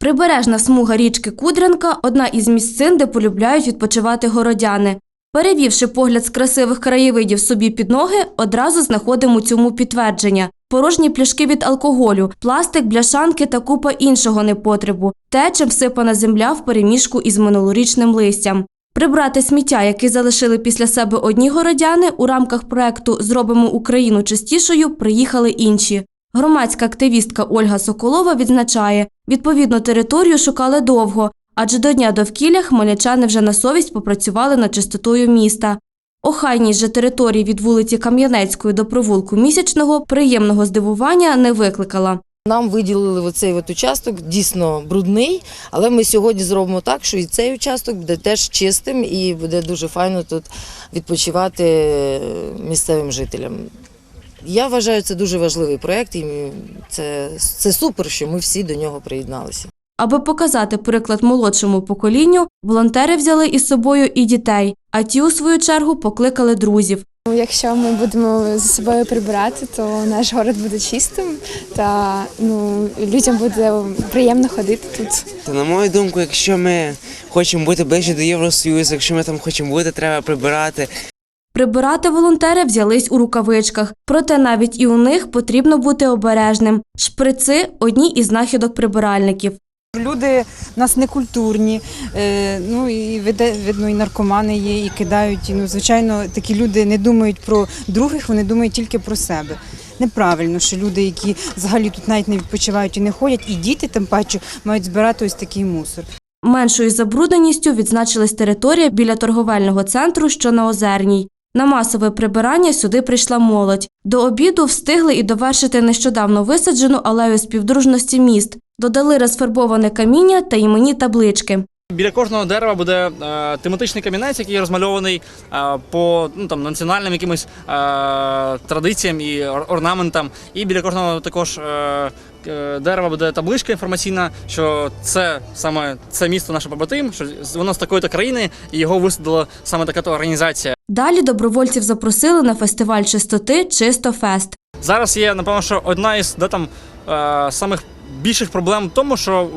Прибережна смуга річки Кудрянка одна із місцин, де полюбляють відпочивати городяни. Перевівши погляд з красивих краєвидів собі під ноги, одразу знаходимо цьому підтвердження. Порожні пляшки від алкоголю, пластик, бляшанки та купа іншого непотребу, те, чим всипана земля в переміжку із минулорічним листям. Прибрати сміття, яке залишили після себе одні городяни, у рамках проекту Зробимо Україну чистішою приїхали інші. Громадська активістка Ольга Соколова відзначає, відповідну територію шукали довго, адже до дня довкілля хмельничани вже на совість попрацювали над чистотою міста. Охайність же території від вулиці Кам'янецької до провулку місячного приємного здивування не викликала. Нам виділили оцей участок, дійсно брудний, але ми сьогодні зробимо так, що і цей участок буде теж чистим і буде дуже файно тут відпочивати місцевим жителям. Я вважаю, це дуже важливий проєкт, і це, це супер, що ми всі до нього приєдналися. Аби показати приклад молодшому поколінню, волонтери взяли із собою і дітей, а ті, у свою чергу, покликали друзів. Ну, Якщо ми будемо за собою прибирати, то наш город буде чистим та ну, людям буде приємно ходити тут. Та на мою думку, якщо ми хочемо бути ближче до Євросоюзу, якщо ми там хочемо бути, треба прибирати. Прибирати волонтери взялись у рукавичках, проте навіть і у них потрібно бути обережним. Шприци одні із знахідок прибиральників. Люди в нас некультурні, е, ну і видно, і наркомани є, і кидають. І, ну, звичайно, такі люди не думають про других, вони думають тільки про себе. Неправильно, що люди, які взагалі тут навіть не відпочивають і не ходять, і діти тим паче мають збирати ось такий мусор. Меншою забрудненістю відзначилась територія біля торговельного центру, що на Озерній. На масове прибирання сюди прийшла молодь. До обіду встигли і довершити нещодавно висаджену алею співдружності міст. Додали розфарбоване каміння та іменні таблички. Біля кожного дерева буде е, тематичний камінець, який розмальований е, по ну, там, національним якимось е, традиціям і ор- орнаментам. І біля кожного також е, е, дерева буде табличка інформаційна, що це саме це місто наше побратим, що воно з такої-то країни, і його висадила саме така то організація. Далі добровольців запросили на фестиваль чистоти Чисто Фест. Зараз є, напевно, що одна із де, там, е, самих більших проблем в тому, що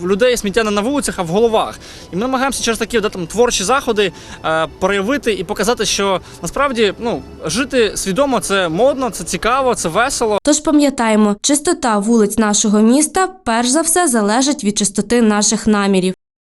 в, людей сміття не на вулицях, а в головах. І ми намагаємося через такі да, там, творчі заходи е, проявити і показати, що насправді ну, жити свідомо це модно, це цікаво, це весело. Тож пам'ятаємо, чистота вулиць нашого міста перш за все залежить від чистоти наших намірів.